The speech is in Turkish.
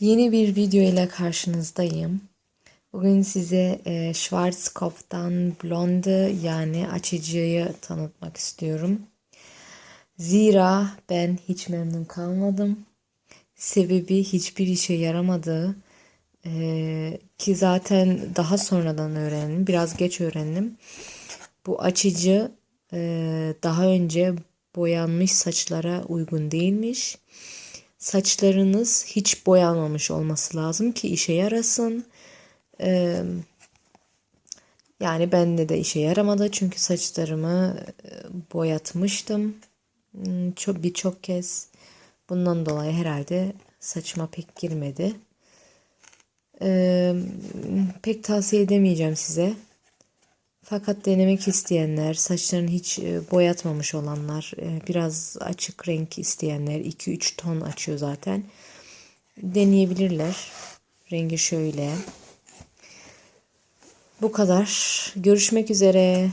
Yeni bir video ile karşınızdayım. Bugün size e, Schwarzkopf'tan Blonde yani açıcıyı tanıtmak istiyorum. Zira ben hiç memnun kalmadım. Sebebi hiçbir işe yaramadığı e, ki zaten daha sonradan öğrendim. Biraz geç öğrendim. Bu açıcı e, daha önce boyanmış saçlara uygun değilmiş. Saçlarınız hiç boyanmamış olması lazım ki işe yarasın. Ee, yani bende de işe yaramadı çünkü saçlarımı boyatmıştım Hmm, çok birçok kez. Bundan dolayı herhalde saçıma pek girmedi. Ee, pek tavsiye edemeyeceğim size. Fakat denemek isteyenler, saçlarını hiç e, boyatmamış olanlar, e, biraz açık renk isteyenler, 2-3 ton açıyor zaten. Deneyebilirler. Rengi şöyle. Bu kadar. Görüşmek üzere.